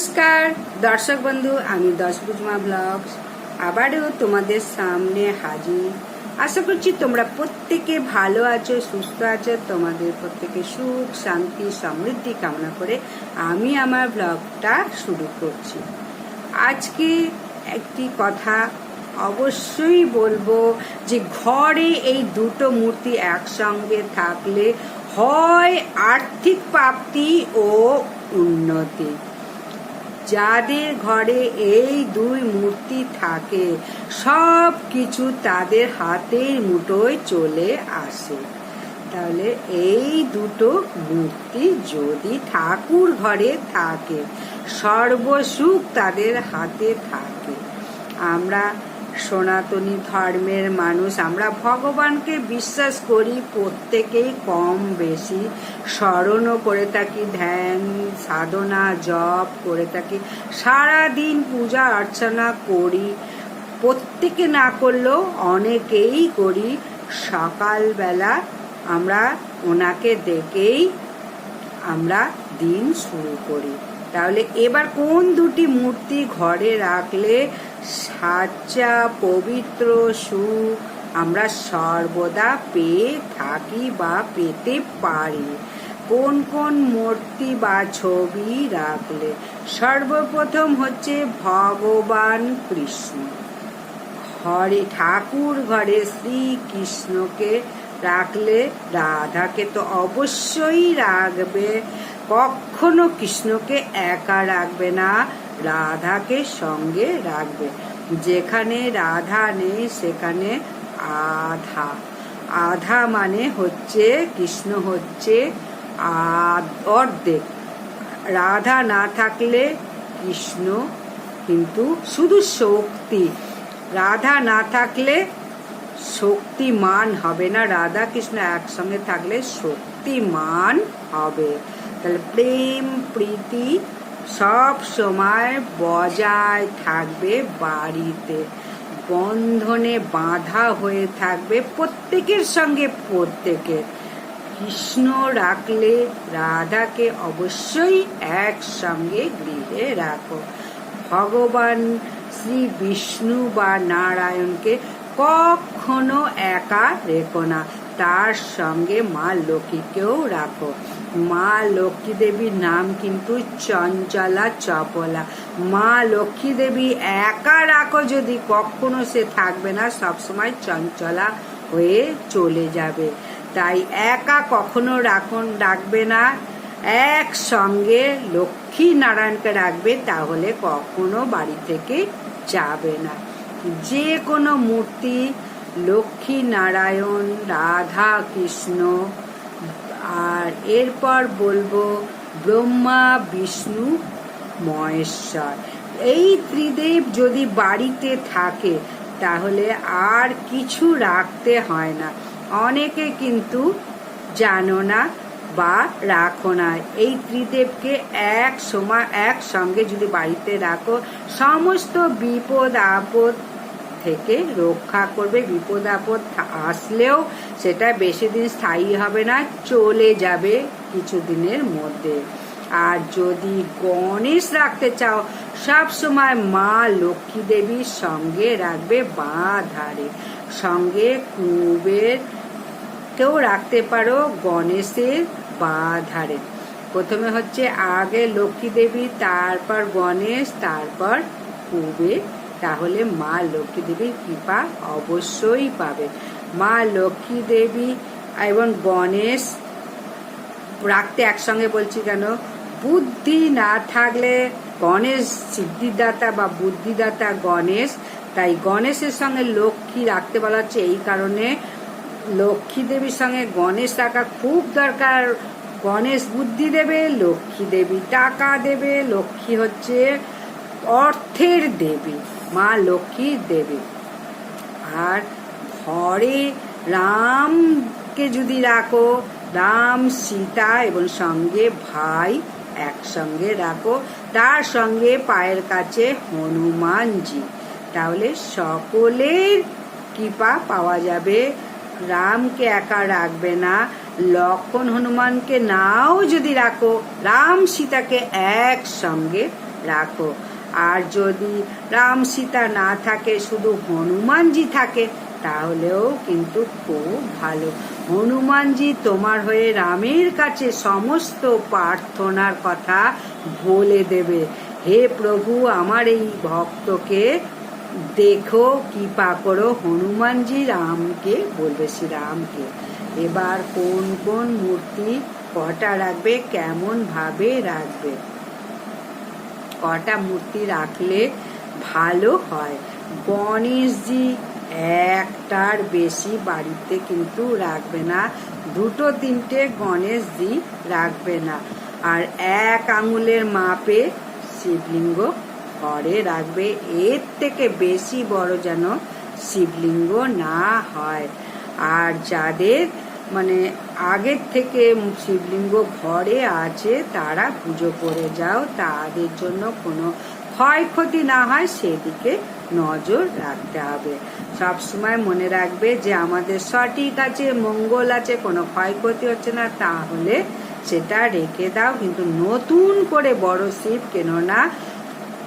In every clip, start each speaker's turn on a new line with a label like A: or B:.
A: নমস্কার, দর্শক বন্ধু, আমি দশভুজমা ব্লগস। আবারও তোমাদের সামনে হাজির। আশা করছি তোমরা প্রত্যেকে ভালো আছো, সুস্থ আছো। তোমাদের প্রত্যেকে সুখ, শান্তি, সমৃদ্ধি কামনা করে আমি আমার ব্লগটা শুরু করছি। আজকে একটি কথা অবশ্যই বলব যে, ঘরে এই দুটো মূর্তি একসঙ্গে থাকলে হয় আর্থিক প্রাপ্তি ও উন্নতি। যাদের ঘরে এই দুই মূর্তি থাকে, সব কিছু তাদের হাতের মুঠোয় চলে আসে। তাহলে এই দুটো মূর্তি যদি ঠাকুর ঘরে থাকে, সর্বসুখ তাদের হাতে থাকে। আমরা সনাতনী ধর্মের মানুষ। আমরা ভগবানকে বিশ্বাস করি, প্রত্যেকেই কম বেশি। স্মরণও করে থাকি, ধ্যান, সাধনা, জপ করে থাকি। সারা দিন পূজা, অর্চনা করি। প্রত্যেকে না করলেও অনেকেই করি। সকালবেলা আমরা ওনাকে দেখেই আমরা দিন শুরু করি। তাহলে এবার কোন দুটি মূর্তি ঘরে রাখলে সাচ্চা পবিত্র সুখ আমরা সর্বদা পেয়ে থাকি বা পেতে পারি। কোন কোন মূর্তি বা ছবি রাখলে সর্বপ্রথম হচ্ছে ভগবান কৃষ্ণ। ঘরে ঠাকুর ঘরে শ্রীকৃষ্ণকে রাখলে রাধাকে তো অবশ্যই রাখবে। কখনো কৃষ্ণকে একা রাখবে না। রাধাকে সঙ্গে রাখবে। যেখানে রাধা নেই, সেখানে আধা। আধা মানে হচ্ছে কৃষ্ণ হচ্ছে অর্ধেক। রাধা না থাকলে কৃষ্ণ কিন্তু শুধু শক্তি। রাধা না থাকলে শক্তিমান হবে না। রাধা কৃষ্ণ একসঙ্গে থাকলে শক্তিমান হবে। তাহলে প্রেম, প্রীতি সব সময় বজায় থাকবে বাড়িতে। বন্ধনে বাঁধা হয়ে থাকবে প্রত্যেকের সঙ্গে প্রত্যেকের কৃষ্ণ রাখলে রাধাকে অবশ্যই একসঙ্গে গৃহে রাখো। ভগবান শ্রী বিষ্ণু বা নারায়ণকে কখনো একা রেখো না। তার সঙ্গে মা লক্ষ্মীকেও রাখো। মা লক্ষ্মী দেবীর নাম কিন্তু চঞ্চলা চপলা। মা লক্ষ্মী দেবী একা রাখো যদি কখনো সে থাকবে না, সবসময় চঞ্চলা হয়ে চলে যাবে। তাই একা কখনো রাখুন রাখবে না। একসঙ্গে লক্ষ্মী নারায়ণকে রাখবে, তাহলে কখনো বাড়ি থেকে যাবে না। যে কোনো মূর্তি, লক্ষ্মী নারায়ণ, রাধা কৃষ্ণ আর এরপর বলব ব্রহ্মা, বিষ্ণু, মহেশ্বর। এই ত্রিদেব যদি বাড়িতে থাকে, তাহলে আর কিছু রাখতে হয় না। অনেকে কিন্তু জানো না বা রাখো না। এই ত্রিদেবকে এক সময় একসঙ্গে যদি বাড়িতে রাখো, সমস্ত বিপদ, আপদ থেকে রক্ষা করবে, বিপদ আপদ আসলেও সেটা বেশি দিন স্থায়ী হবে না, চলে যাবে কিছুদিনের মধ্যে। আর যদি গণেশ রাখতে চাও, সব সময় মা লক্ষ্মী দেবীর সঙ্গে রাখবে বাঁ ধারে সঙ্গে কুবের কেউ রাখতে পারো গণেশের বাঁ ধারে প্রথমে হচ্ছে আগে লক্ষ্মী দেবী, তারপর গণেশ, তারপর কুবের তাহলে মা লক্ষ্মী দেবীর কৃপা অবশ্যই পাবে। মা লক্ষ্মী দেবী এবং গণেশ, রাখতে একসঙ্গে বলছি কেন? বুদ্ধি না থাকলে গণেশ সিদ্ধিদাতা বা বুদ্ধিদাতা গণেশ, তাই গণেশের সঙ্গে লক্ষ্মী রাখতে বলা হচ্ছে। এই কারণে লক্ষ্মী দেবীর সঙ্গে গণেশ রাখা খুব দরকার। গণেশ বুদ্ধি দেবে, লক্ষ্মী দেবী টাকা দেবে, লক্ষ্মী হচ্ছে অর্থের দেবী। মা লক্ষ্মী দেবী। আর ঘরে রামকে যদি রাখো, রাম, সীতা এবং সঙ্গে ভাই একসঙ্গে রাখো, তার সঙ্গে পায়ের কাছে হনুমানজি, তাহলে সকলের কৃপা পাওয়া যাবে। রামকে একা রাখবে না, লক্ষণ হনুমানকে নাও যদি রাখো, রাম, সীতাকে একসঙ্গে রাখো। আর যদি রাম সীতা না থাকে, শুধু হনুমানজি থাকে, তাহলেও কিন্তু খুব ভালো। হনুমানজি তোমার হয়ে রামের কাছে সমস্ত প্রার্থনার কথা বলে দেবে। হে প্রভু, আমার এই ভক্তকে দেখো, কৃপা করো, হনুমানজি রামকে বলবে, শ্রীরামকে। এবার কোন কোন মূর্তি কটা রাখবে কেমন ভাবে রাখবে? কটা মূর্তি রাখলে ভালো হয়? গণেশজি একটার বেশি বাড়িতে কিন্তু রাখবে না। দুটো তিনটে গণেশজি রাখবে না। আর এক আঙুলের মাপে শিবলিঙ্গ ঘরে রাখবে। এর থেকে বেশি বড় যেন শিবলিঙ্গ না হয়। আর যাদের মানে আগের থেকে শিবলিঙ্গ ঘরে আছে, তারা পুজো করে যাও, তাদের জন্য কোনো ক্ষয়ক্ষতি না হয়, সেদিকে নজর রাখতে হবে। সব সময় মনে রাখবে যে আমাদের সঠিক আছে, মঙ্গল আছে, কোনো ক্ষয়ক্ষতি হচ্ছে না, তাহলে সেটা রেখে দাও। কিন্তু নতুন করে বড় শিব কেন না,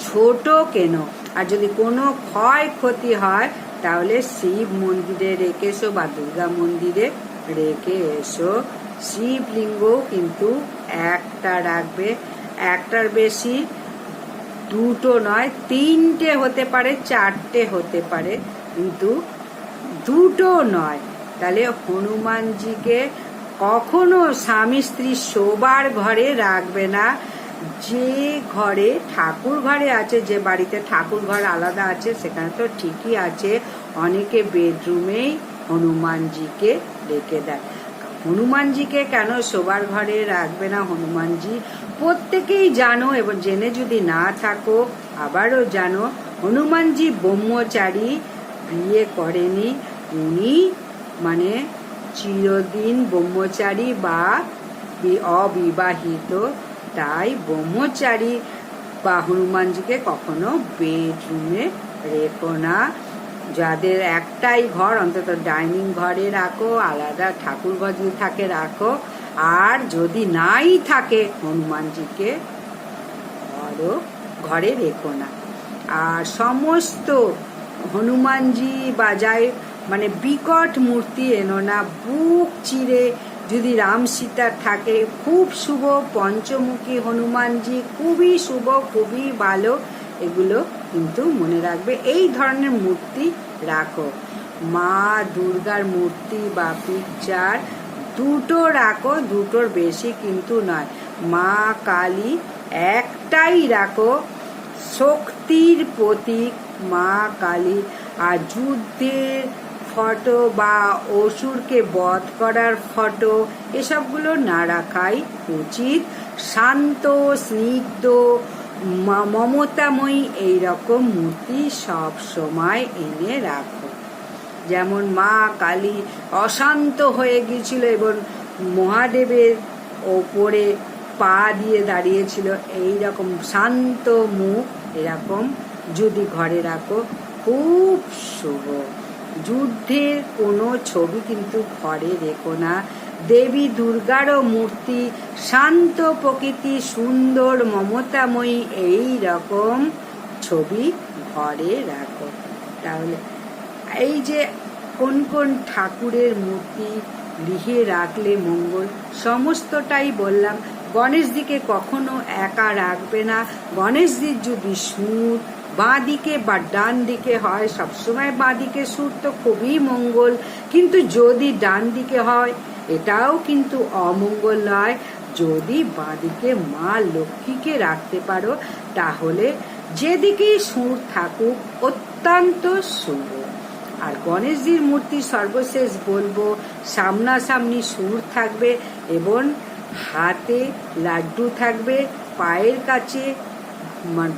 A: ছোট কেন? আর যদি কোনো ক্ষয়ক্ষতি হয়, তাহলে শিব মন্দিরে রেখে এসো বা দুর্গা মন্দিরে। রেখে এসো। শিবলিঙ্গ কিন্তু একটা রাখবে। একটার বেশি দুটো নয়, তিনটে হতে পারে, চারটে হতে পারে, কিন্তু দুটো নয়। তাহলে হনুমানজিকে কখনো স্বামী স্ত্রী শোবার ঘরে রাখবে না। যে ঘরে ঠাকুর ঘরে আছে, যে বাড়িতে ঠাকুর ঘর আলাদা আছে, সেখানে তো ঠিকই আছে। অনেকে বেডরুমেই হনুমানজিকে রেখে দেয়। হনুমানজিকে কেন শোবার ঘরে রাখবে না হনুমানজি? প্রত্যেকেই জানো এবং জেনে যদি না থাকো, আবারও জানো, হনুমানজি ব্রহ্মচারী বিয়ে করেনি। উনি মানে চিরদিন ব্রহ্মচারী বা অবিবাহিত। তাই ব্রহ্মচারী বা হনুমানজিকে কখনো বেডরুমে রেখো না। যাদের একটাই ঘর, অন্তত ডাইনিং ঘরে রাখো, আলাদা ঠাকুর ঘর যদি থাকে রাখো। আর যদি নাই থাকে, হনুমানজিকে ঘরও ঘরে রেখো না। আর সমস্ত হনুমানজি বাজায় মানে বিকট মূর্তি এনো না, বুক চিরে যদি রাম সীতার থাকে, খুব শুভ, পঞ্চমুখী হনুমানজি, খুবই শুভ, খুবই ভালো, এগুলো কিন্তু মনে রাখবে, এই ধরনের মূর্তি রাখো। মা দুর্গার মূর্তি বা পিকচার দুটো রাখো, দুটোর বেশি কিন্তু নয়। মা কালী একটাই রাখো, শক্তির প্রতীক মা কালী। আর যুদ্ধের ফটো বা অসুরকে বধ করার ফটো, এসবগুলো না রাখাই উচিত। শান্ত, স্নিগ্ধ মমতাময়ী এইরকম মূর্তি সব সময় এনে রাখো। যেমন মা কালী অশান্ত হয়ে গিয়েছিল এবং মহাদেবের ওপরে পা দিয়ে দাঁড়িয়েছিল এই রকম শান্ত মুখ এরকম যদি ঘরে রাখো, খুব শুভ। যুদ্ধের কোনো ছবি কিন্তু ঘরে রেখো না। দেবী দুর্গারও মূর্তি, শান্ত প্রকৃতি, সুন্দর মমতাময়ী, এই রকম ছবি ঘরে রাখো। তাহলে এই যে কোন কোন ঠাকুরের মূর্তি গৃহে রাখলে মঙ্গল, সমস্তটাই বললাম। গণেশজিকে কখনো একা রাখবে না। গণেশজির যদি সুর বাঁ দিকে বা ডান দিকে হয়, সবসময় বাঁ দিকে সুর তো খুবই মঙ্গল। কিন্তু যদি ডান দিকে হয় এটাও কিন্তু অমঙ্গল নয় যদি বাঁদিকে মা লক্ষ্মীকে রাখতে পারো, তাহলে যেদিকেই সুর থাকুক, অত্যন্ত শুভ। আর গণেশজির মূর্তি সর্বশেষ বলব, সামনাসামনি সুর থাকবে এবং হাতে লাড্ডু থাকবে, পায়ের কাছে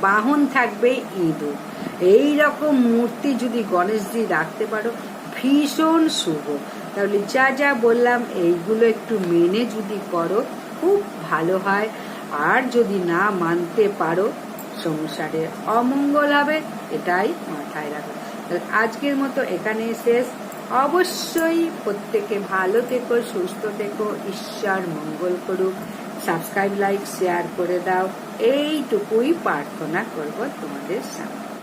A: বাহন থাকবে ইঁদুর। এই রকম মূর্তি যদি গণেশজি রাখতে পারো, ভীষণ শুভ। তাহলে যা যা বললাম, এইগুলো একটু মেনে যদি করো, খুব ভালো হয়। আর যদি না মানতে পারো, সংসারে অমঙ্গল হবে, এটাই মাথায় রাখো। আজকের মতো এখানে শেষ। অবশ্যই প্রত্যেকে ভালো থেকো, সুস্থ থেকো, ঈশ্বর মঙ্গল করুক। সাবস্ক্রাইব, লাইক, শেয়ার করে দাও। এইটুকুই প্রার্থনা করব তোমাদের সামনে।